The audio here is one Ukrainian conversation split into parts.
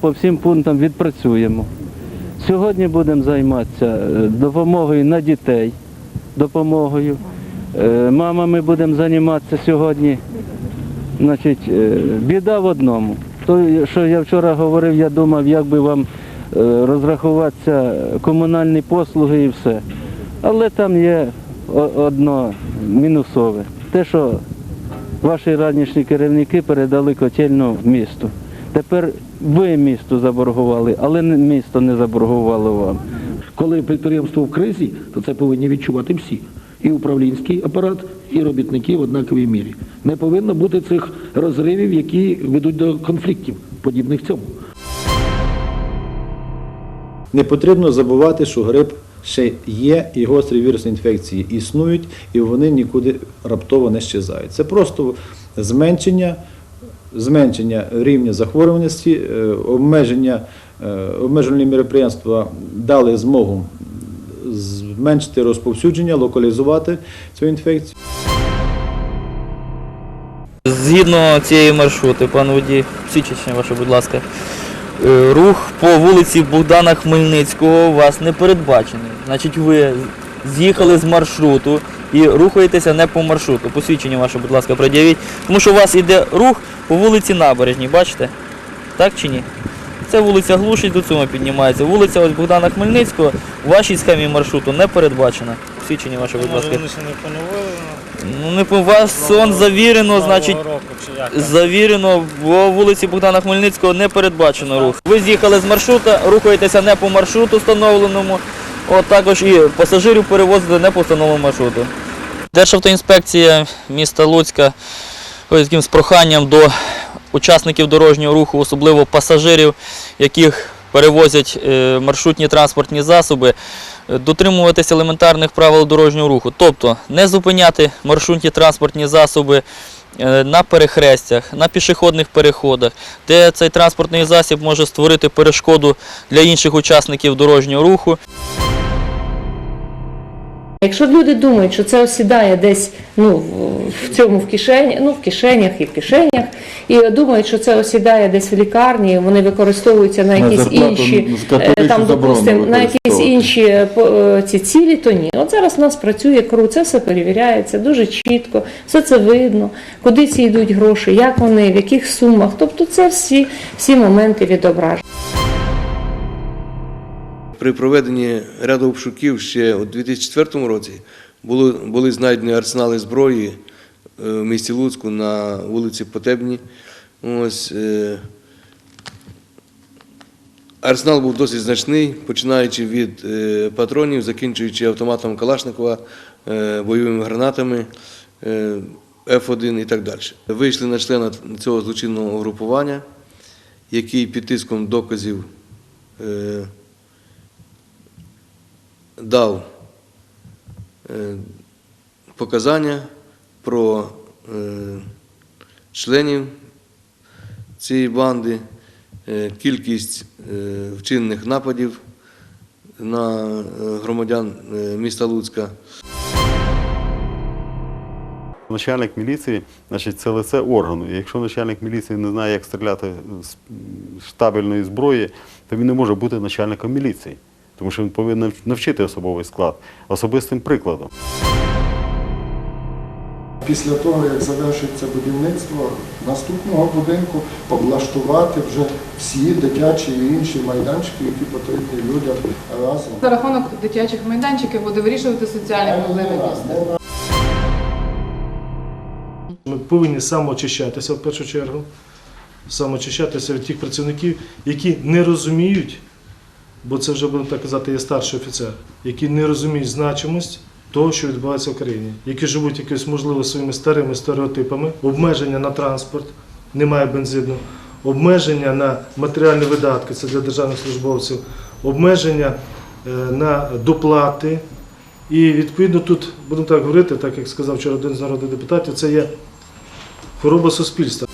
по всім пунктам відпрацюємо. Сьогодні будемо займатися е, допомогою на дітей, допомогою. Е, Мамами будемо займатися сьогодні. Значить, е, біда в одному. То, що я вчора говорив, я думав, як би вам розрахуватися комунальні послуги і все. Але там є одно мінусове. Те, що ваші ранішні керівники передали котельну в місто. Тепер ви місту заборгували, але місто не заборгувало вам. Коли підприємство в кризі, то це повинні відчувати всі. І управлінський апарат, і робітники в однаковій мірі. Не повинно бути цих розривів, які ведуть до конфліктів, подібних цьому. Не потрібно забувати, що грип ще є, і гострі вірусні інфекції існують, і вони нікуди раптово не щезають. Це просто зменшення, зменшення рівня захворюваності, е, обмеження, е, міроприємства дали змогу зменшити розповсюдження, локалізувати цю інфекцію. Згідно цієї маршрути, пан водій, свідчення ваше, будь ласка. Е, Рух по вулиці Богдана Хмельницького у вас не передбачений. Значить, ви з'їхали з маршруту і рухаєтеся не по маршруту. Посвідчення ваше, будь ласка, пред'явіть. Тому що у вас йде рух по вулиці Набережній, бачите? Так чи ні? Це вулиця Глушить, до цього піднімається. Вулиця ось Богдана Хмельницького у вашій схемі маршруту не передбачена. Посвідчення ваше, будь ласка. Може, вони ще не поновили Ну не по вас сон завірено, значить. Завірено, по вулиці Богдана Хмельницького не передбачено рух. Ви з'їхали з маршрута, рухаєтеся не по маршруту встановленому, от також і пасажирів перевозите не по встановленому маршруту. Державтоінспекція міста Луцька з проханням до учасників дорожнього руху, особливо пасажирів, яких перевозять е, маршрутні транспортні засоби, е, дотримуватися елементарних правил дорожнього руху, тобто не зупиняти маршрутні транспортні засоби е, на перехрестях, на пішохідних переходах, де цей транспортний засіб може створити перешкоду для інших учасників дорожнього руху. Якщо люди думають, що це осідає десь ну, в- цьому в кишені, ну в кишенях і в кишенях, і думають, що це осідає десь в лікарні, вони використовуються на якісь інші е, там, допустим, на якісь інші е, е, ці цілі, то ні. От зараз у нас працює КРУ, це все перевіряється дуже чітко, все це видно, куди ці йдуть гроші, як вони, в яких сумах. Тобто це всі, всі моменти відображені. При проведенні ряду обшуків ще у 2004 році були, були знайдені арсенали зброї е, в місті Луцьку на вулиці Потебні. Ось, е, арсенал був досить значний, починаючи від е, патронів, закінчуючи автоматом Калашникова, бойовими гранатами. е, F1 і так далі. Вийшли на члена цього злочинного угрупування, який під тиском доказів дав е, показання про е, членів цієї банди, е, кількість вчинених нападів на громадян міста Луцька. Начальник міліції, значить, це лице органу. Якщо начальник міліції не знає, як стріляти з штабельної зброї, то він не може бути начальником міліції. Тому що він повинен навчити особовий склад особистим прикладом. Після того, як завершиться будівництво наступного будинку, облаштувати вже всі дитячі і інші майданчики, які потрібні людям разом. За рахунок дитячих майданчиків буде вирішувати соціальні проблеми міста. Ми повинні самоочищатися в першу чергу, самоочищатися від тих працівників, які не розуміють, бо це вже будемо так казати, є старший офіцер, які не розуміють значимость того, що відбувається в країні, які живуть якось, можливо, своїми старими стереотипами, обмеження на транспорт, немає бензину, обмеження на матеріальні видатки, це для державних службовців, обмеження е, на доплати. І відповідно тут будемо так говорити, так як сказав вчора один з народних депутатів, це є хвороба суспільства.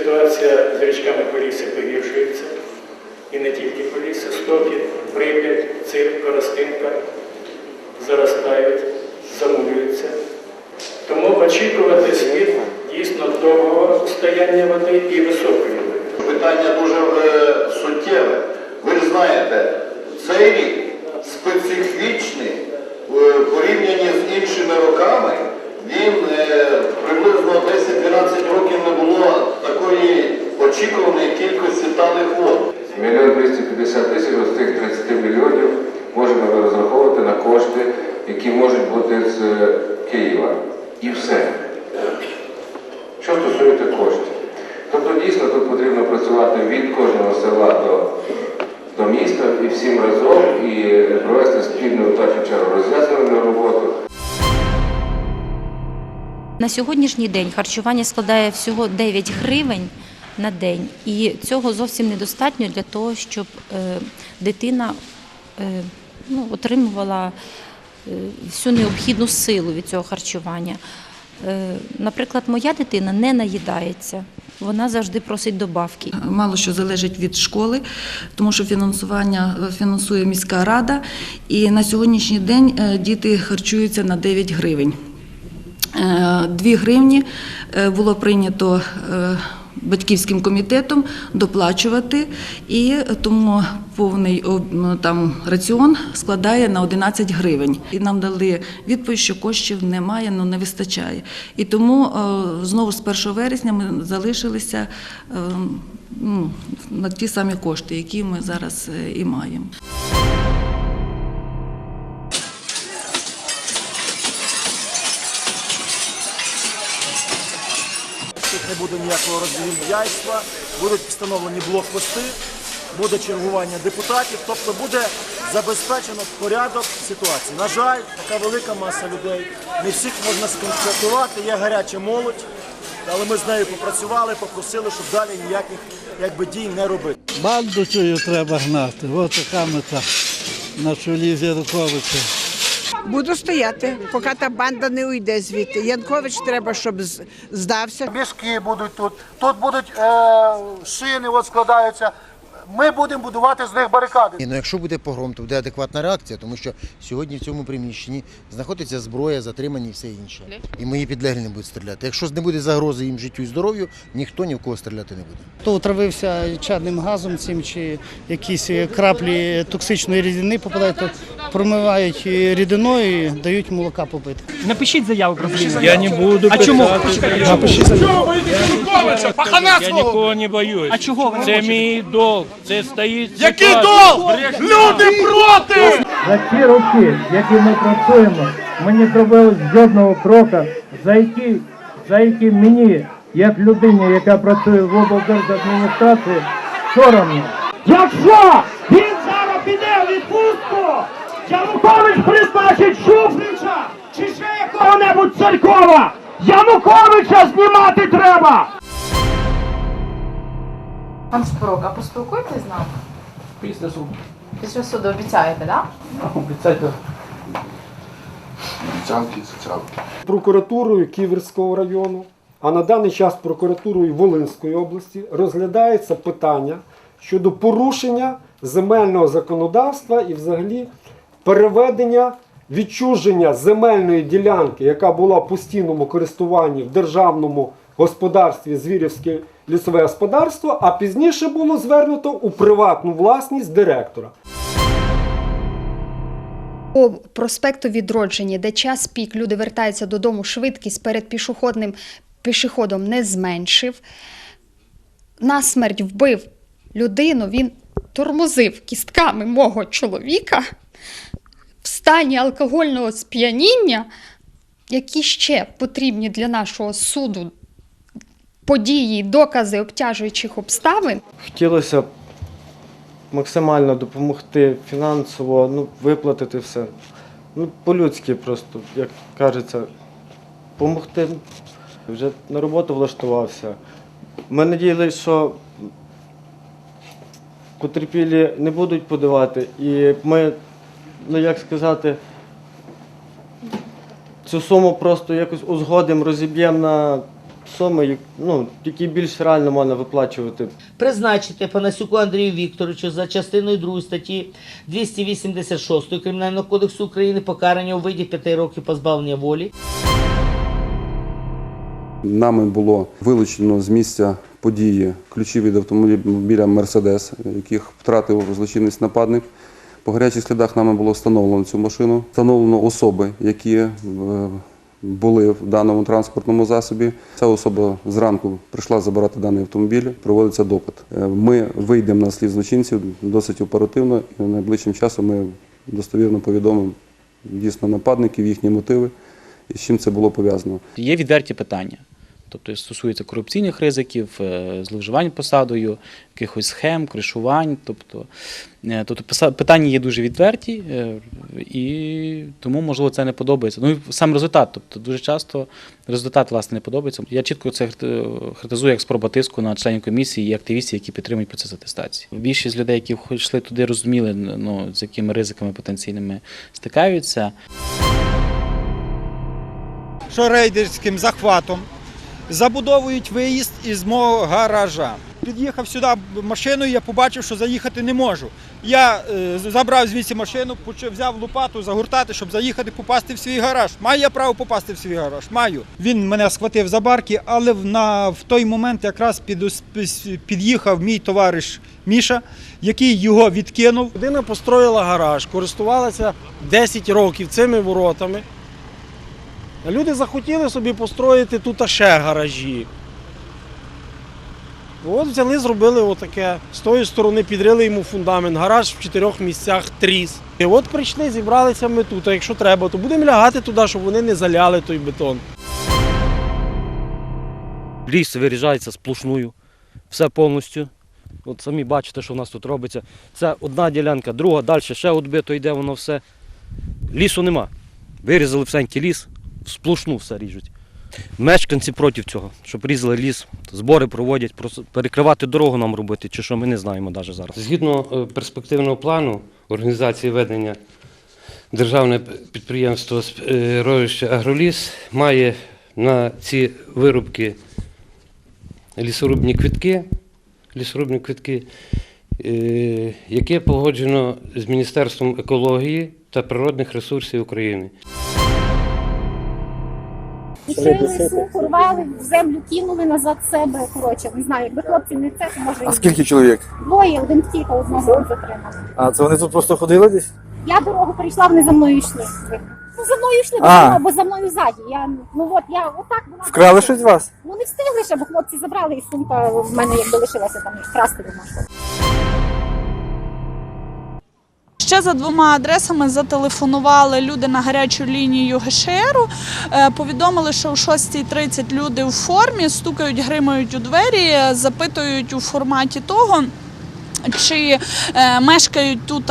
ситуація з річками Полісся погіршується, і не тільки Полісся, Стокін, Прип'ять, Цирк, Коростинка заростають, замулюються. Тому очікувати слід дійсно довгого стояння води і високої води. Питання дуже е, суттєве. Ви ж знаєте, цей рік специфічний е, порівнянні з іншими роками, він... Е, приблизно 10-12 років не було такої очікуваної кількості талих вод. На сьогоднішній день харчування складає всього 9 гривень на день, і цього зовсім недостатньо для того, щоб е, дитина е, ну, отримувала е, всю необхідну силу від цього харчування. Наприклад, моя дитина не наїдається, вона завжди просить добавки. Мало що залежить від школи, тому що фінансування фінансує міська рада, і на сьогоднішній день діти харчуються на 9 гривень. 2 гривні е, було прийнято е, батьківським комітетом доплачувати, і тому повний ну, там раціон складає на 11 гривень. І нам дали відповідь, що коштів немає, ну не вистачає. І тому е, знову з 1 вересня ми залишилися е, ну, на ті самі кошти, які ми зараз е, і маємо. Ніякого розділім'яйства, будуть встановлені блокпости, буде чергування депутатів, тобто буде забезпечено порядок ситуації. На жаль, така велика маса людей. Не всіх можна сконстатувати, є гаряча молодь, але ми з нею попрацювали, попросили, щоб далі ніяких якби, дій не робити. Банду цю треба гнати. Ось така мета на чолі з Януковичем. Буду стояти, поки та банда не уйде звідти. Янкович треба, щоб здався. Мішки будуть тут, тут будуть е, шини, от складаються. Ми будемо будувати з них барикади. Ну, якщо буде погром, то буде адекватна реакція, тому що сьогодні в цьому приміщенні знаходиться зброя, затримані і все інше. І мої підлеглі не будуть стріляти. Якщо не буде загрози їм життю і здоров'ю, ніхто ні в кого стріляти не буде. Хто отравився чадним газом цим чи якісь краплі токсичної рідини попадають, то промивають рідиною і дають молока попити. Напишіть заяву про звільнення. Я не буду А чому? Напишіть заяву. Я нікого не боюсь. А чого ви не Це мій долг. Це стоїть. Який долг? Люди проти! За ті роки, які ми працюємо, ми не зробили жодного кроку, за які, за які мені, як людині, яка працює в облдержадміністрації, соромно. Якщо він зараз піде в відпустку, Янукович призначить Шуфрича чи ще якого-небудь Царькова, Януковича знімати треба! Пан Шпорок, а поспілкуйтесь з нами? Після суду. Після суду обіцяєте, так? Обіцяйте. Прокуратурою Ківерського району, а на даний час прокуратурою Волинської області розглядається питання щодо порушення земельного законодавства і взагалі переведення відчуження земельної ділянки, яка була в постійному користуванні в державному господарстві Звірівське лісове господарство, а пізніше було звернуто у приватну власність директора. По проспекту відродження, де час пік, люди вертаються додому, швидкість перед пішохідним пішоходом не зменшив. Насмерть вбив людину, він тормозив кістками мого чоловіка в стані алкогольного сп'яніння, які ще потрібні для нашого суду події, докази обтяжуючих обставин. Хотілося б максимально допомогти фінансово, ну, виплатити все. Ну, по-людськи просто, як кажеться, допомогти. Вже на роботу влаштувався. Ми надіялися, що потерпілі не будуть подавати, і ми, ну як сказати, цю суму просто якось узгодимо, розіб'ємо на суми, як- ну, які більш реально можна виплачувати. Призначити Панасюку Андрію Вікторовичу за частиною 2 статті 286 Кримінального кодексу України покарання у виді 5 років позбавлення волі. Нами було вилучено з місця події ключі від автомобіля Мерседес, яких втратив злочинець нападник. По гарячих слідах нами було встановлено цю машину. Встановлено особи, які е, були в даному транспортному засобі. Ця особа зранку прийшла забирати даний автомобіль, проводиться допит. Е, Ми вийдемо на слід злочинців досить оперативно і найближчим часом ми достовірно повідомимо дійсно нападників, їхні мотиви і з чим це було пов'язано. Є відверті питання. Тобто стосується корупційних ризиків, е, зловживань посадою, якихось схем, кришувань. Тобто, е, тобто питання є дуже відверті, е, і тому, можливо, це не подобається. Ну і сам результат. Тобто, дуже часто результат власне не подобається. Я чітко це характеризую як спроба тиску на членів комісії і активістів, які підтримують процес атестації. Більшість людей, які йшли туди, розуміли, ну, з якими ризиками потенційними стикаються. що рейдерським захватом забудовують виїзд із мого гаража. Під'їхав сюди машиною, я побачив, що заїхати не можу. Я е, забрав звідси машину, взяв лопату загортати, щоб заїхати, попасти в свій гараж. Маю я право попасти в свій гараж? Маю. Він мене схватив за барки, але на, в той момент якраз під, під'їхав мій товариш Міша, який його відкинув. Людина построїла гараж, користувалася 10 років цими воротами. Люди захотіли собі построїти тут ще гаражі. От взяли, зробили отаке. З тої сторони підрили йому фундамент, гараж в чотирьох місцях тріс. І от прийшли, зібралися ми тут. А якщо треба, то будемо лягати туди, щоб вони не заляли той бетон. Ліс виріжається сплошною, все повністю. От самі бачите, що в нас тут робиться. Це одна ділянка, друга, далі ще відбито йде воно все. Лісу нема. Вирізали всенький ліс, сплошну все ріжуть. Мешканці проти цього, щоб різали ліс, збори проводять, перекривати дорогу нам робити, чи що ми не знаємо навіть зараз. Згідно е, перспективного плану організації ведення державне підприємство е, Ровище Агроліс має на ці вирубки лісорубні квитки, лісорубні квитки, е, яке погоджено з Міністерством екології та природних ресурсів України. Відкрили лісу, порвали, в землю кинули назад себе. Коротше, не знаю, якби хлопці не це, то може. А скільки чоловік? Двоє, один втік, а одного затримали. А це вони тут просто ходили десь? Я дорогу перейшла, вони за мною йшли. Ну, за мною йшли, А. за- бо за мною ззаді. Я, ну от, я отак була. Вкрали щось з вас? Ну не встигли ще, бо хлопці забрали, і сумка в мене якби лишилася там, красти не можна. Ще за двома адресами зателефонували люди на гарячу лінію ГШРу. Е, Повідомили, що о 6.30 люди в формі стукають, гримають у двері, запитують у форматі того. Чи е, мешкають тут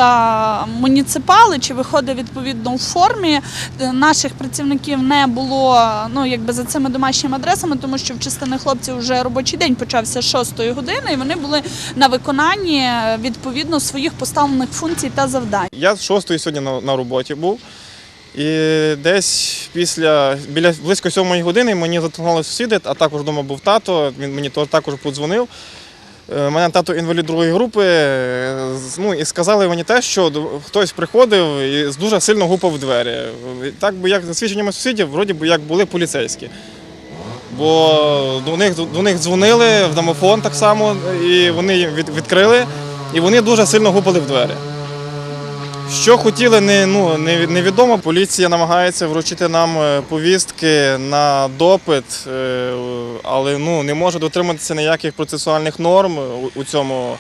муніципали, чи виходить відповідно в формі. Е, Наших працівників не було ну, якби за цими домашніми адресами, тому що в частини хлопців вже робочий день почався з 6 години, і вони були на виконанні е, відповідно своїх поставлених функцій та завдань. Я з шостої сьогодні на, на роботі був. І десь після біля близько сьомої години мені зателефонували сусіди, а також вдома був тато. Він мені також подзвонив. Е, мене тато інвалід другої групи. е, Ну і сказали мені те, що хтось приходив і дуже сильно гупав двері. Так би як за свідченнями сусідів, вроді би як були поліцейські. Бо до них, до них дзвонили в домофон так само, і вони їм від, відкрили, і вони дуже сильно гупали в двері. Що хотіли, не, ну, невідомо. Поліція намагається вручити нам е, повістки на допит, е, але ну, не може дотриматися ніяких процесуальних норм у, цьому.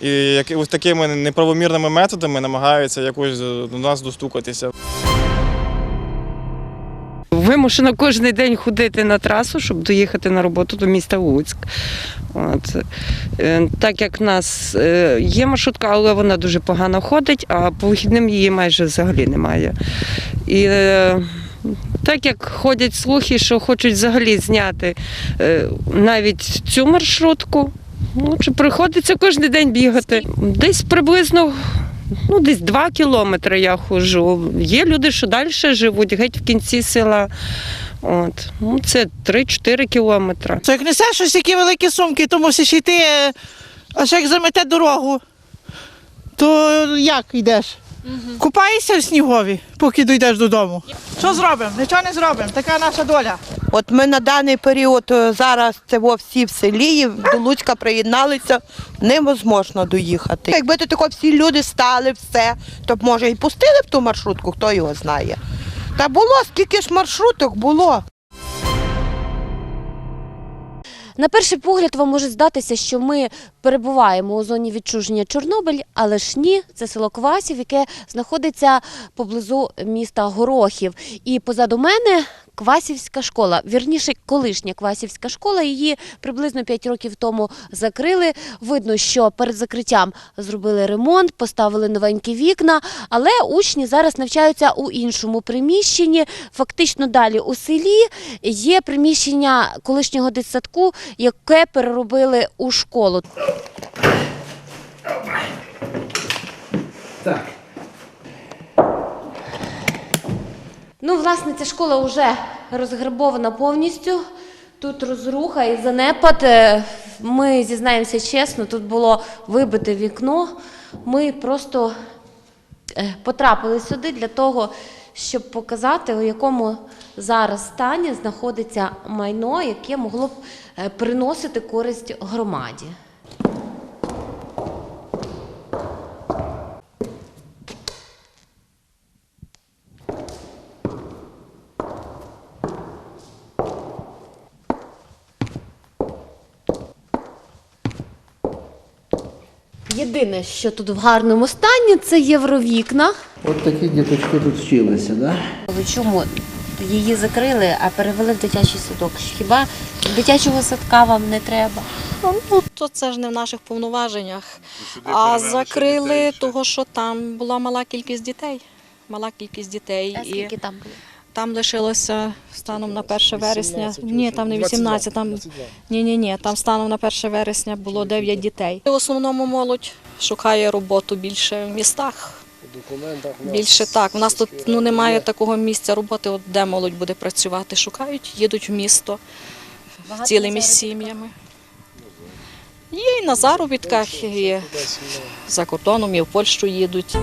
І ось такими неправомірними методами намагаються якось е, до нас достукатися. Вимушено кожен день ходити на трасу, щоб доїхати на роботу до міста Луцьк. От. Е, Так як в нас е, є маршрутка, але вона дуже погано ходить, а по вихідним її майже взагалі немає. І е, так як ходять слухи, що хочуть взагалі зняти навіть цю маршрутку, ну, чи приходиться кожен день бігати. Десь приблизно ну, десь два кілометри я ходжу. Є люди, що далі живуть, геть в кінці села. От. Ну, це 3-4 кілометри. Це як несеш щось такі великі сумки, то мусиш йти, е, аж як замете дорогу, то як йдеш? Купаєшся в снігові, поки дійдеш додому. Що зробимо? Нічого не зробимо, така наша доля. От ми на даний період е, зараз це всі в селі до Луцька приєдналися, невозможно доїхати. Якби то тако всі люди стали, все, то б може і пустили б ту маршрутку, хто його знає. Та було, скільки ж маршруток було. На перший погляд вам може здатися, що ми перебуваємо у зоні відчуження Чорнобиль, але ж ні, це село Квасів, яке знаходиться поблизу міста Горохів. І позаду мене Квасівська школа, вірніше, колишня Квасівська школа. Її приблизно 5 років тому закрили. Видно, що перед закриттям зробили ремонт, поставили новенькі вікна, але учні зараз навчаються у іншому приміщенні. Фактично далі у селі є приміщення колишнього дитсадку, яке переробили у школу. Так. Ну, власне, ця школа вже розграбована повністю. Тут розруха і занепад. Е, Ми зізнаємося чесно, тут було вибите вікно. Ми просто е, потрапили сюди для того, щоб показати, у якому зараз стані знаходиться майно, яке могло б е, приносити користь громаді. Єдине, що тут в гарному стані, це євровікна. От такі діточки тут вчилися, да? Але чому її закрили, а перевели в дитячий садок? Хіба дитячого садка вам не треба? Ну, то це ж не в наших повноваженнях. А закрили того, що там була мала кількість дітей. Мала кількість дітей. А скільки там було? Там лишилося станом на 1 вересня. Ні, там не 18, там ні, ні, ні. Там станом на 1 вересня було 9 дітей. В основному молодь шукає роботу більше в містах. Більше так. У нас тут ну немає такого місця роботи, от де молодь буде працювати. Шукають, їдуть в місто Багато цілими сім'ями. Є і на заробітках, і за кордоном, і в Польщу їдуть.